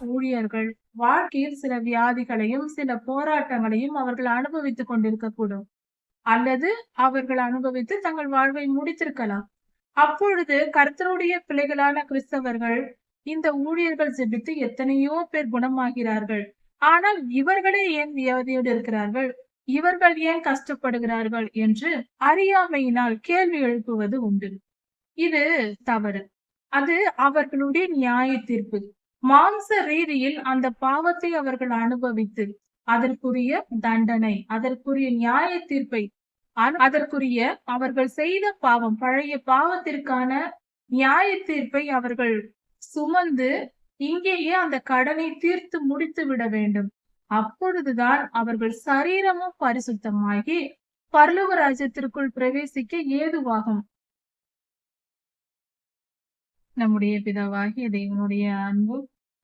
ஊழியர்கள் வாழ்க்கையில் சில வியாதிகளையும் சில போராட்டங்களையும் அவர்கள் அனுபவித்துக் கொண்டிருக்கக்கூடும். அல்லது அவர்கள் அனுபவித்து தங்கள் வாழ்வை முடித்திருக்கலாம். அப்பொழுது கர்த்தருடைய பிள்ளைகளான கிறிஸ்தவர்கள் இந்த ஊழியர்கள் ஜெபித்து எத்தனையோ பேர் குணமாகிறார்கள். ஆனால் இவர்களே ஏன் வியாதியோடு இருக்கிறார்கள்? இவர்கள் ஏன் கஷ்டப்படுகிறார்கள் என்று அறியாமையினால் கேள்வி எழுப்புவது உண்டு. இது தவறு. அது அவர்களுடைய நியாய தீர்ப்பு மாம்ச ரீதியில் அந்த பாவத்தை அவர்கள் அனுபவித்து அதற்குரிய தண்டனை அதற்குரிய நியாய தீர்ப்பை அதற்குரிய அவர்கள் செய்த பாவம் பழைய பாவத்திற்கான நியாய தீர்ப்பை அவர்கள் சுமந்து இங்கேயே அந்த கடனை தீர்த்து முடித்து விட வேண்டும். அப்பொழுதுதான் அவர்கள் சரீரமும் பரிசுத்தமாகி பரலோக ராஜ்யத்திற்குள் பிரவேசிக்க ஏதுவாகும். நம்முடைய பிதாவாகிய தேவனுடைய அன்பு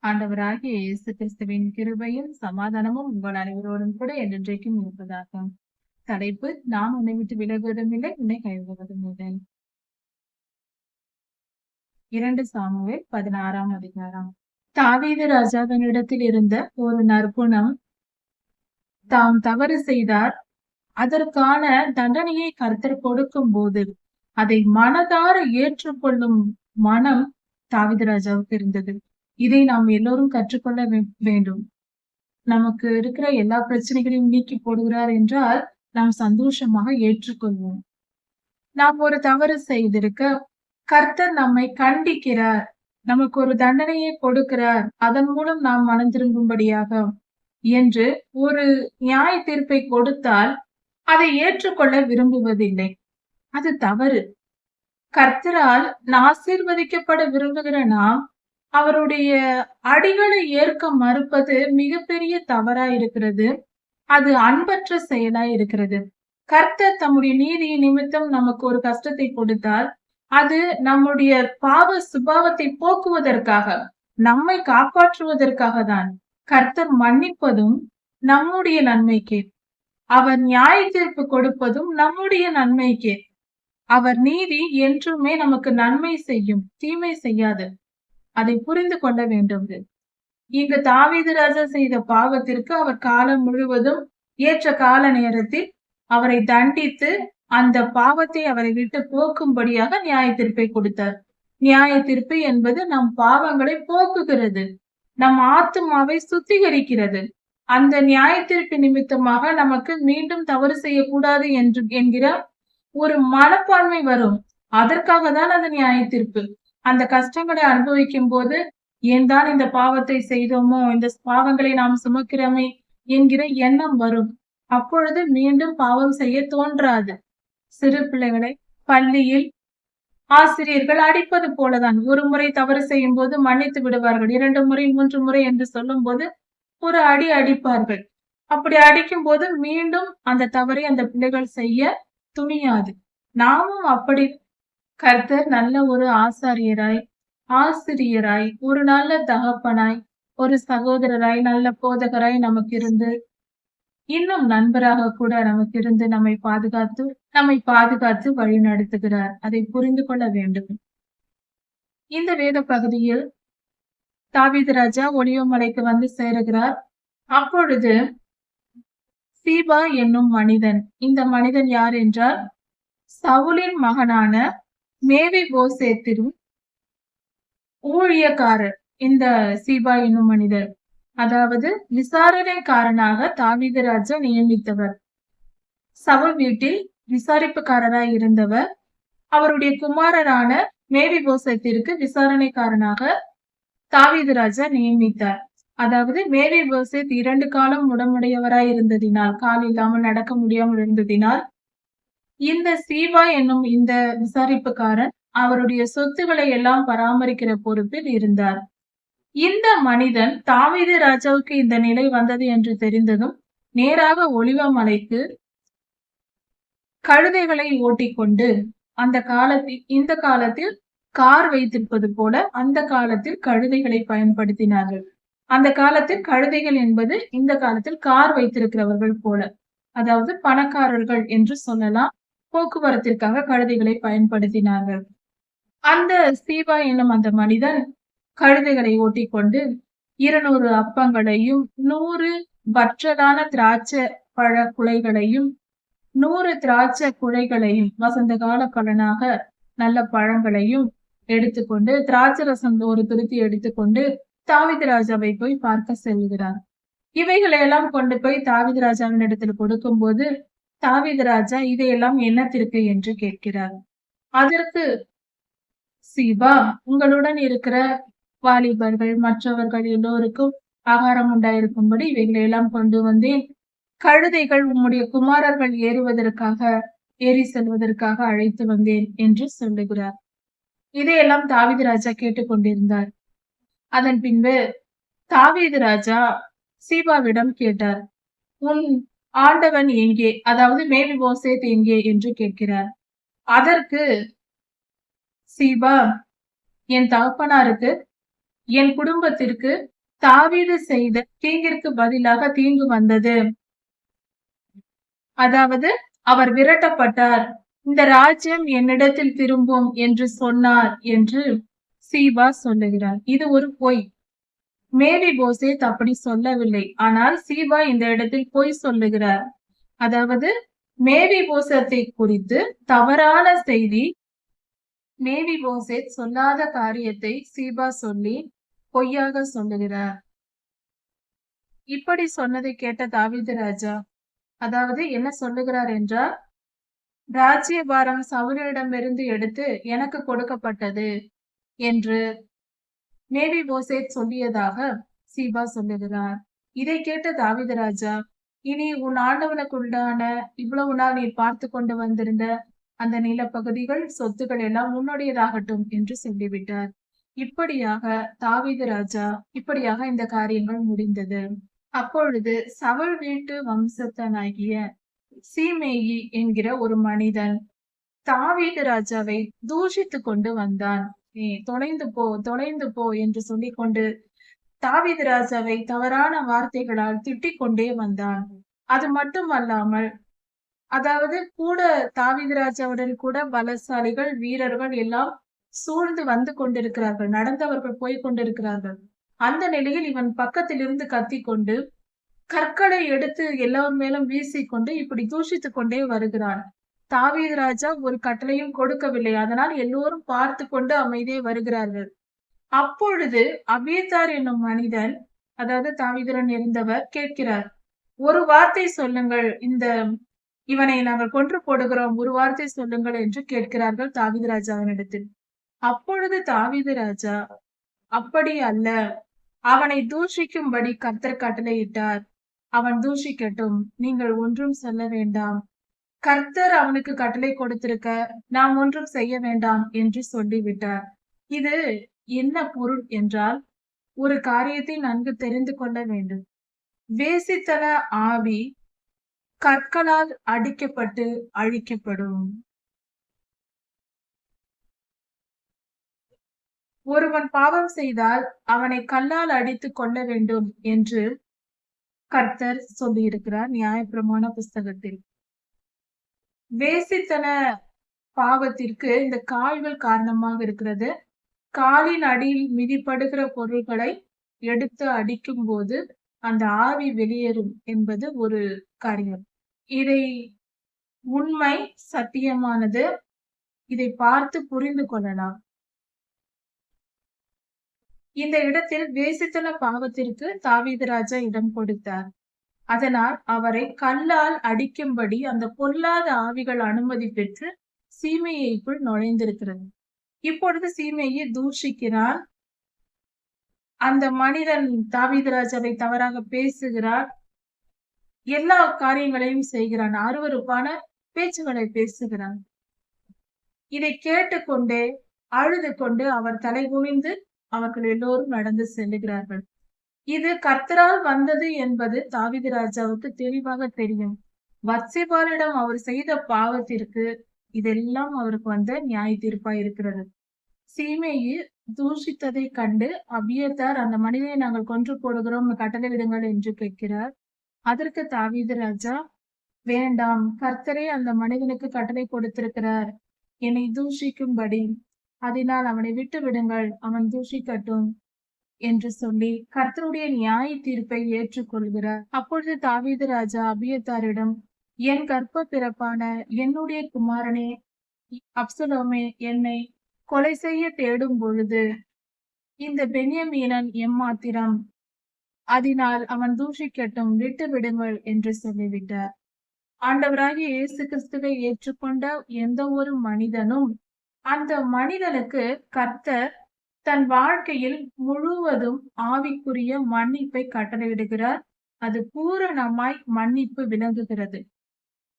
ஆண்டவராகிய இயேசு கிறிஸ்துவின் கிருபையும் சமாதானமும் உங்கள் அனைவரோடும் கூட என்றென்றைக்கும் இருப்பதாக. தலைப்பு நான் உன்னை விட்டு விலகுவதும் இல்லை உன்னை கைவிடுவதும் இல்லை. இரண்டு சாமுவேல் பதினாறாம் அதிகாரம். தாவீது ராஜாவினிடத்தில் இருந்த ஒரு நற்குணம். தாம் தவறு செய்தார். அதற்கான தண்டனையை கர்த்தர் கொடுக்கும் போது அதை மனதார ஏற்றுக்கொள்ளும் மனம் தாவித ராஜாவுக்கு இருந்தது. இதை நாம் எல்லோரும் கற்றுக்கொள்ள வே- வேண்டும். நமக்கு இருக்கிற எல்லா பிரச்சனைகளையும் நீக்கி போடுகிறார் என்றால் நாம் சந்தோஷமாக ஏற்றுக்கொள்வோம். நாம் ஒரு தவறு செய்திருக்க கர்த்தர் நம்மை கண்டிக்கிறார். நமக்கு ஒரு தண்டனையை கொடுக்கிறார். அதன் மூலம் நாம் மனந்திரும்பும்படியாக என்று ஒரு நியாய தீர்ப்பை கொடுத்தால் அதை ஏற்றுக்கொள்ள விரும்புவதில்லை. அது தவறு. கர்த்தரால் ஆசீர்வதிக்கப்பட விரும்புகிற நாம் அவருடைய அடிகளை ஏற்க மறுப்பது மிகப்பெரிய தவறா இருக்கிறது. அது அன்பற்ற செயலா இருக்கிறது. கர்த்தர் தம்முடைய நீதி நிமித்தம் நமக்கு ஒரு கஷ்டத்தை கொடுத்தால் அது நம்முடைய பாவ சுபாவத்தை போக்குவதற்காக நம்மை காப்பாற்றுவதற்காக தான் கர்த்தர் மன்னிப்பதும் நம்முடைய நன்மைக்கே. அவர் நியாய தீர்ப்பு கொடுப்பதும் நம்முடைய நன்மைக்கே. அவர் நீதி என்றுமே நமக்கு நன்மை செய்யும் தீமை செய்யாது. அதை புரிந்து கொள்ள வேண்டும். இங்கு தாவீதராஜா செய்த பாவத்திற்கு அவர் காலம் முழுவதும் ஏற்ற கால நேரத்தில் அவரை தண்டித்து அந்த பாவத்தை அவரை விட்டு போக்கும்படியாக நியாய தீர்ப்பை கொடுத்தார். நியாய தீர்ப்பு என்பது நம் பாவங்களை போக்குகிறது நம் ஆத்துமாவை சுத்திகரிக்கிறது. அந்த நியாய தீர்ப்பு நிமித்தமாக நமக்கு மீண்டும் தவறு செய்யக்கூடாது என்று என்கிற ஒரு மனப்பான்மை வரும். அதற்காக தான் அந்த நியாய தீர்ப்பு. அந்த கஷ்டங்களை அனுபவிக்கும் போது ஏன் தான் இந்த பாவத்தை செய்தோமோ இந்த பாவங்களை நாம் சுமக்கிறோமே என்கிற எண்ணம் வரும். அப்பொழுது மீண்டும் பாவம் செய்ய தோன்றாது. சிறு பிள்ளைகளை பள்ளியில் ஆசிரியர்கள் அடிப்பது போலதான். ஒரு முறை தவறு செய்யும் போது மன்னித்து விடுவார்கள். இரண்டு முறை மூன்று முறை என்று சொல்லும் போது ஒரு அடி அடிப்பார்கள். அப்படி அடிக்கும் போது மீண்டும் அந்த தவறை அந்த பிள்ளைகள் செய்ய துணியாது. நாமும் அப்படி கர்த்தர் நல்ல ஒரு ஆசாரியராய் ஆசிரியராய் ஒரு நல்ல தகப்பனாய் ஒரு சகோதரராய் நல்ல போதகராய் நமக்கு இருந்து இன்னும் நண்பராக கூட நமக்கு இருந்து நம்மை பாதுகாத்து நம்மை பாதுகாத்து வழி நடத்துகிறார். அதை புரிந்து கொள்ள வேண்டும். இந்த வேத பகுதியில் தாவீது ராஜா ஒளியோமலைக்கு வந்து சேருகிறார். அப்பொழுது சீபா என்னும் மனிதன் இந்த மனிதன் யார் என்றால் சவுலின் மகனான மேவி போசேத்திரும் ஊழியக்காரர் இந்த சீபா என்னும் மனிதர். அதாவது விசாரணைக்காரனாக தாவீது நியமித்தவர். சவுல் வீட்டில் விசாரிப்புக்காரராய் இருந்தவர். அவருடைய குமாரரான மேவி போசத்திற்கு விசாரணைக்காரனாக தாவிதராஜா நியமித்தார். அதாவது மேவி போசேத் இரண்டு காலம் உடமுடையவராய் இருந்ததினால் கால் இல்லாமல் நடக்க முடியாமல் இருந்ததினால் இந்த சீவா என்னும் இந்த விசாரிப்புக்காரன் அவருடைய சொத்துக்களை எல்லாம் பராமரிக்கிற பொறுப்பில் இருந்தார். இந்த மனிதன் தாவீது ராஜாவுக்கு இந்த நிலை வந்தது என்று தெரிந்ததும் நேராக ஒளிவமலைக்கு கழுதைகளை ஓட்டிக்கொண்டு அந்த காலத்தில் இந்த காலத்தில் கார் வைத்திருப்பது போல அந்த காலத்தில் கழுதைகளை பயன்படுத்தினார்கள். அந்த காலத்தில் கழுதைகள் என்பது இந்த காலத்தில் கார் வைத்திருக்கிறவர்கள் போல அதாவது பணக்காரர்கள் என்று சொல்லலாம். போக்குவரத்திற்காக கழுதைகளை பயன்படுத்தினார்கள். அந்த சீவா என்னும் அந்த மனிதன் கழுதைகளை ஓட்டிக்கொண்டு இருநூறு அப்பங்களையும் நூறு வற்றலான திராட்சை பழ குலைகளையும் நூறு திராட்சை குழைகளையும் வசந்த கால பலனாக நல்ல பழங்களையும் எடுத்துக்கொண்டு திராட்சை ரசம் ஒரு துருத்தி எடுத்துக்கொண்டு தாவித ராஜாவை போய் பார்க்க செல்கிறார். இவைகளை எல்லாம் கொண்டு போய் தாவித ராஜாவின் இடத்துல கொடுக்கும் போது தாவிதராஜா இதையெல்லாம் என்னத்திற்கு என்று கேட்கிறார். அதற்கு சிவா உங்களுடன் இருக்கிற வாலிபர்கள் மற்றவர்கள் எல்லோருக்கும் ஆகாரம் உண்டாயிருக்கும்படி இவைகளை எல்லாம் கொண்டு வந்தேன். கழுதைகள் உம்முடைய குமாரர்கள் ஏறுவதற்காக ஏறி செல்வதற்காக அழைத்து வந்தேன் என்று சொல்லுகிறார். இதையெல்லாம் தாவிது ராஜா கேட்டுக்கொண்டிருந்தார் அதன் பின்பு தாவீது ராஜா சீபாவிடம் கேட்டார் உன் ஆண்டவன் எங்கே? அதாவது மேபி போசேத் எங்கே என்று கேட்கிறார். அதற்கு சீபா என் தகப்பனாருக்கு என் குடும்பத்திற்கு தாவீது செய்த தீங்கிற்கு பதிலாக தீங்கு வந்தது. அதாவது அவர் விரட்டப்பட்டார். இந்த ராஜ்யம் என்னிடத்தில் திரும்பும் என்று சொன்னார் என்று சீபா சொல்லுகிறார். இது ஒரு பொய். மேரி போசேத் அப்படி சொல்லவில்லை. ஆனால் சீபா இந்த இடத்தில் பொய் சொல்லுகிறார். அதாவது மேரி போசத்தை குறித்து தவறான செய்தி மேரி போசேத் சொல்லாத காரியத்தை சீபா சொல்லி பொய்யாக சொல்லுகிறார். இப்படி சொன்னதை கேட்ட தாவிது ராஜா அதாவது என்ன சொல்லுகிறார் என்றால் ராஜ்யபாரம் சவுலிடமிருந்து எடுத்து எனக்கு கொடுக்கப்பட்டது என்று மேவி போசேத் சொல்லியதாக சீபா சொல்லுகிறார். இதை கேட்ட தாவித ராஜா இனி உன் ஆண்டவனுக்குண்டான இவ்வளவு நாள் நீ பார்த்து கொண்டு வந்திருந்த அந்த நிலப்பகுதிகள் சொத்துக்கள் எல்லாம் உன்னுடையதாகட்டும் என்று சொல்லிவிட்டார். இப்படியாக தாவீது ராஜா இப்படியாக இந்த காரியங்கள் முடிந்தது. அப்பொழுது சவல் வீட்டு வம்சத்தனாகிய சீமேயி என்கிற ஒரு மனிதன் தாவீது ராஜாவை தூஷித்து கொண்டு வந்தான். நீ தொலைந்து போ தொலைந்து போ என்று சொல்லிக் கொண்டு தாவீது தவறான வார்த்தைகளால் திட்டிக் கொண்டே வந்தான். அது மட்டுமல்லாமல் அதாவது கூட தாவிதராஜாவுடன் கூட பலசாலிகள் வீரர்கள் எல்லாம் சூழ்ந்து வந்து கொண்டிருக்கிறார்கள் நடந்தவர்கள் போய் கொண்டிருக்கிறார்கள். அந்த நிலையில் இவன் பக்கத்தில் இருந்து கத்தி கொண்டு கற்களை எடுத்து எல்லோர் மேலும் வீசிக்கொண்டு இப்படி தூஷித்துக் கொண்டே வருகிறான். தாவீது ராஜா ஒரு கட்டளையும் கொடுக்கவில்லை. அதனால் எல்லோரும் பார்த்து கொண்டு அமைதியே வருகிறார்கள். அப்பொழுது அபியத்தார் என்னும் மனிதன் அதாவது தாவீதுடன் இருந்தவர் கேட்கிறார் ஒரு வார்த்தை சொல்லுங்கள். இந்த இவனை நாங்கள் கொன்று போடுகிறோம். ஒரு வார்த்தை சொல்லுங்கள் என்று கேட்கிறார்கள் தாவீது ராஜாவினிடத்தில் அப்பொழுது தாவீது ராஜா அப்படி அல்ல. அவனை தூஷிக்கும்படி கர்த்தர் கட்டளையிட்டார். அவன் தூஷிக்கட்டும். நீங்கள் ஒன்றும் சொல்ல வேண்டாம். கர்த்தர் அவனுக்கு கட்டளை கொடுத்திருக்க நாம் ஒன்றும் செய்ய வேண்டாம் என்று சொல்லிவிட்டார். இது என்ன பொருள் என்றால் ஒரு காரியத்தை நன்கு தெரிந்து கொள்ள வேண்டும். வேசித்தன ஆவி கற்களால் அடிக்கப்பட்டு அழிக்கப்படும். ஒருவன் பாவம் செய்தால் அவனை கல்லால் அடித்து கொள்ள வேண்டும் என்று கர்த்தர் சொல்லியிருக்கிறார் நியாயப்பிரமாண புஸ்தகத்தில். வேசித்தன பாவத்திற்கு இந்த கால்கள் காரணமாக இருக்கிறது. காலின் அடியில் மிதிப்படுகிற பொருள்களை எடுத்து அடிக்கும் போது அந்த ஆவி வெளியேறும் என்பது ஒரு காரியம். இதை உண்மை சத்தியமானது. இதை பார்த்து புரிந்து கொள்ளலாம். இந்த இடத்தில் வேசித்தன பாவத்திற்கு தாவீது ராஜா இடம் கொடுத்தார். அதனால் அவரை கல்லால் அடிக்கும்படி அந்த பொல்லாத ஆவிகள் அனுமதி பெற்று சீமையைக்குள் நுழைந்திருக்கிறது. இப்பொழுது சீமையை தூஷிக்கிறான் அந்த மனிதன் தாவிதராஜரை தவறாக பேசுகிறார். எல்லா காரியங்களையும் செய்கிறான். அருவருப்பான பேச்சுகளை பேசுகிறான். இதை கேட்டுக்கொண்டே அழுது கொண்டு அவர் தலை குனிந்து அவர்கள் எல்லோரும் நடந்து செல்லுகிறார்கள். இது கர்த்தரால் வந்தது என்பது தாவித ராஜாவுக்கு தெளிவாக தெரியும். வத்சிபாலிடம் அவர் செய்த பாவத்திற்கு இதெல்லாம் அவருக்கு வந்த நியாய தீர்ப்பா இருக்கிறது. சீமையை தூஷித்ததை கண்டு அபியத்தார் அந்த மனிதனை நாங்கள் கொன்று போடுகிறோம் கட்டளை விடுங்கள் என்று கேட்கிறார். அதற்கு தாவீது ராஜா வேண்டாம் கர்த்தரே அந்த மனிதனுக்கு கட்டளை கொடுத்திருக்கிறார். என்னை தூஷிக்கும்படி. அதனால் அவனை விட்டு விடுங்கள் அவன் தூஷிக்கட்டும். என்று சொல்லி கர்த்தருடைய நியாய தீர்ப்பை ஏற்றுக்கொள்கிறார். அப்பொழுது தாவீது ராஜா அபியத்தாரிடம் என் கர்ப்ப பிறப்பான என்னுடைய குமாரனே அப்சலோமே என்னை கொலை செய்ய தேடும் பொழுது இந்த பெண்யமீனன் எம்மாத்திரம் அதனால் அவன் தூஷிக்கட்டும் விட்டு விடுங்கள் என்று சொல்லிவிட்டார். ஆண்டவராகிய இயேசு கிறிஸ்துவை ஏற்றுக்கொண்ட எந்த ஒரு மனிதனும் அந்த மனிதனுக்கு கர்த்தர் தன் வாழ்க்கையில் முழுவதும் ஆவிக்குரிய மன்னிப்பை கட்டளையிடுகிறார். அது பூரணமாய் மன்னிப்பு விளங்குகிறது.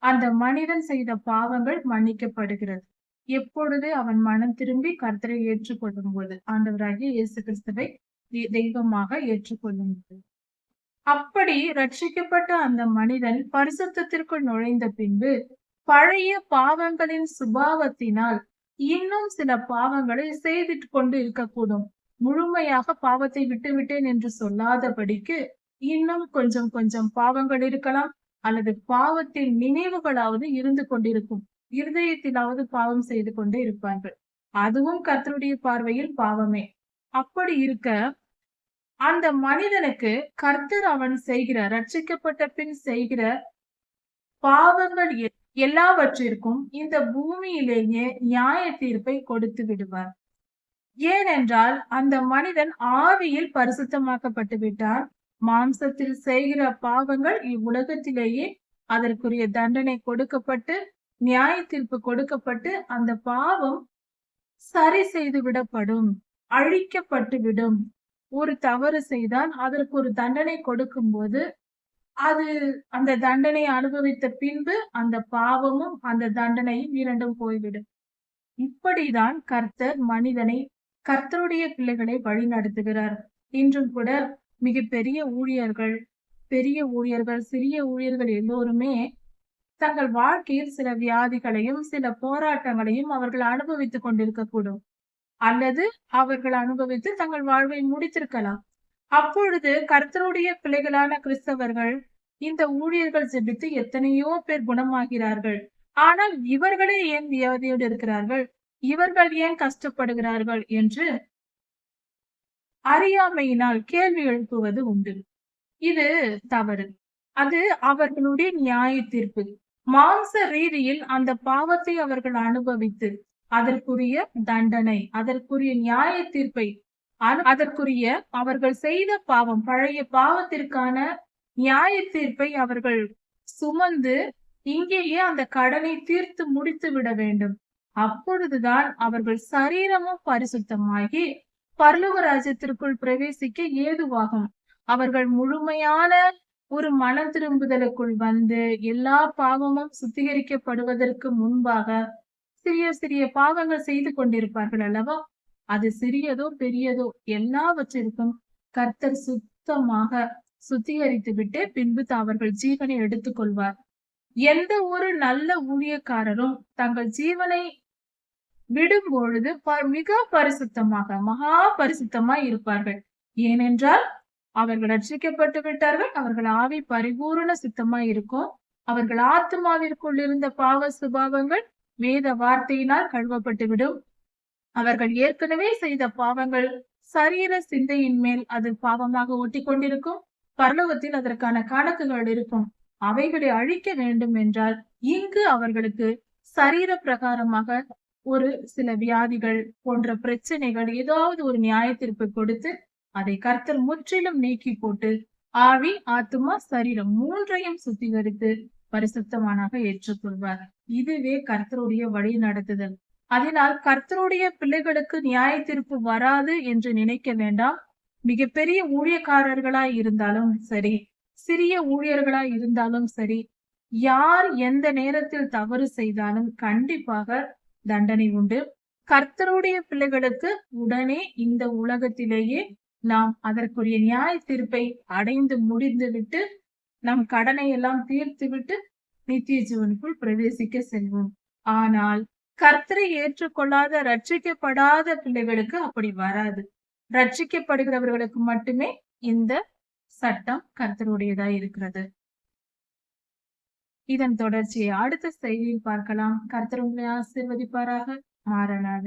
அந்த மனிதன் செய்த பாவங்கள் மன்னிக்கப்படுகிறது. எப்பொழுது அவன் மனம் திரும்பி கர்த்தரை ஏற்றுக்கொள்ளும் போது ஆண்டவராகிய இயேசு கிறிஸ்துவை தெய்வமாக ஏற்றுக்கொள்ளும் போது அப்படி ரட்சிக்கப்பட்ட அந்த மனிதன் பரிசுத்தத்திற்குள் நுழைந்த பின்பு பழைய பாவங்களின் சுபாவத்தினால் இன்னும் சில பாவங்களை செய்துட்டு கொண்டு இருக்கக்கூடும். முழுமையாக பாவத்தை விட்டுவிட்டேன் என்று சொல்லாதபடிக்கு இன்னும் கொஞ்சம் கொஞ்சம் பாவங்கள் இருக்கலாம் அல்லது பாவத்தின் நினைவுகளாவது இருந்து கொண்டிருக்கும். இருதயத்திலாவது பாவம் செய்து கொண்டே இருப்பார்கள். அதுவும் கர்த்தருடைய பார்வையில் பாவமே. அப்படி இருக்க அந்த மனிதனுக்கு கர்த்தர் அவன் செய்கிற ரட்சிக்கப்பட்ட பின் செய்கிற பாவங்கள் எல்லாவற்றிற்கும் இந்த பூமியிலேயே நியாய தீர்ப்பை கொடுத்து விடுவார். ஏனென்றால் அந்த மனிதன் ஆவியில் பரிசுத்தமாக்கப்பட்டு விட்டார். மாம்சத்தில் செய்கிற பாவங்கள் இவ்வுலகத்திலேயே அதற்குரிய தண்டனை கொடுக்கப்பட்டு நியாய தீர்ப்பு கொடுக்கப்பட்டு அந்த பாவம் சரி செய்து விடப்படும் அழிக்கப்பட்டு விடும். ஒரு தவறு செய்தால் அதற்கு ஒரு தண்டனை கொடுக்கும் போது அது அந்த தண்டனை அனுபவித்த பின்பு அந்த பாவமும் அந்த தண்டனையும் இரண்டும் போய்விடும். இப்படிதான் கர்த்தர் மனிதனை கர்த்தருடைய பிள்ளைகளை வழி நடத்துகிறார் இன்றும் கூட மிகப்பெரிய ஊழியர்கள் பெரிய ஊழியர்கள் சிறிய ஊழியர்கள் எல்லோருமே தங்கள் வாழ்க்கையில் சில வியாதிகளையும் சில போராட்டங்களையும் அவர்கள் அனுபவித்துக் கொண்டிருக்கக்கூடும். அல்லது அவர்கள் அனுபவித்து தங்கள் வாழ்வை முடித்திருக்கலாம். அப்பொழுது கர்த்தருடைய பிள்ளைகளான கிறிஸ்தவர்கள் இந்த ஊழியர்கள் ஜெபித்து எத்தனையோ பேர் குணமாகிறார்கள். ஆனால் இவர்களே ஏன் வியாதியோடு இருக்கிறார்கள்? இவர்கள் ஏன் கஷ்டப்படுகிறார்கள் என்று அறியாமையினால் கேள்வி எழுப்புவது உண்டு. இது தவறு. அது அவர்களுடைய நியாய தீர்ப்பு. மாம்ச ரீதியில் அந்த பாவத்தை அவர்கள் அனுபவித்து அதற்குரிய தண்டனை அதற்குரிய நியாய தீர்ப்பை அதற்குரிய அவர்கள் செய்த பாவம் பழைய பாவத்திற்கான நியாய தீர்ப்பை அவர்கள் சுமந்து இங்கேயே அந்த கடனை தீர்த்து முடித்து விட வேண்டும். அப்பொழுதுதான் அவர்கள் சரீரமும் பரிசுத்தமாகி பரலோக ராஜ்யத்திற்குள் பிரவேசிக்க ஏதுவாகும். அவர்கள் முழுமையான ஒரு மன திரும்புதலுக்குள் வந்து எல்லா பாவமும் சுத்திகரிக்கப்படுவதற்கு முன்பாக சிறிய சிறிய பாவங்கள் செய்து கொண்டிருப்பார்கள் அல்லவா? அது சிறியதோ பெரியதோ எல்லாவற்றிற்கும் கர்த்தர் சுத்தமாக சுத்திகரித்து விட்டு பின்பு அவர்கள் ஜீவனை எடுத்துக்கொள்வார். எந்த ஒரு நல்ல ஊழியக்காரரும் தங்கள் ஜீவனை விடும் பொழுது மிக பரிசுத்தமாக மகா பரிசுத்தமாய் இருப்பார்கள். ஏனென்றால் அவர்கள் ரட்சிக்கப்பட்டு விட்டார்கள் அவர்கள் ஆவி பரிபூரண சுத்தமாய் இருக்கும். அவர்கள் ஆத்மாவிற்குள் இருந்த பாவ சுபாவங்கள் வேத வார்த்தையினால் கழுவப்பட்டு விடும் அவர்கள் ஏற்கனவே செய்த பாவங்கள் சரீர சிந்தையின் மேல் அது பாவமாக ஒட்டி கொண்டிருக்கும் பரலோகத்தில் அதற்கான கணக்குகள் இருக்கும். அவைகளை அழிக்க வேண்டும் என்றால் இங்கு அவர்களுக்கு சரீர பிரகாரமாக ஒரு சில வியாதிகள் போன்ற பிரச்சனைகள் ஏதாவது ஒரு நியாய தீர்ப்பு கொடுத்து அதை கர்த்தர் முற்றிலும் நீக்கி போட்டு ஆவி ஆத்துமா சரீரம் மூன்றையும் சுத்திகரித்து பரிசுத்தமானாக ஏற்றுக்கொள்வார். இதுவே கர்த்தருடைய வழி நடத்துதல் அதனால் கர்த்தருடைய பிள்ளைகளுக்கு நியாய தீர்ப்பு வராது என்று நினைக்க வேண்டாம். மிகப்பெரிய ஊழியக்காரர்களாய் இருந்தாலும் சரி சிறிய ஊழியர்களாய் இருந்தாலும் சரி யார் எந்த நேரத்தில் தவறு செய்தாலும் கண்டிப்பாக தண்டனை உண்டு. கர்த்தருடைய பிள்ளைகளுக்கு உடனே இந்த உலகத்திலேயே நாம் அதற்குரிய நியாய தீர்ப்பை அடைந்து முடிந்து விட்டு நம் கடனை எல்லாம் தீர்த்து விட்டு நித்திய ஜீவனுக்குள் பிரவேசிக்க செல்வோம். ஆனால் கர்த்தரை ஏற்றுக்கொள்ளாத ரட்சிக்கப்படாத பிள்ளைகளுக்கு அப்படி வராது. ரட்சிக்கப்படுகிறவர்களுக்கு மட்டுமே இந்த சட்டம் கர்த்தருடையதா இருக்கிறது. இதன் தொடர்ச்சியை அடுத்த செய்தியில் பார்க்கலாம். கர்த்தர் உங்களை ஆசீர்வதிப்பாராக. மாறனாத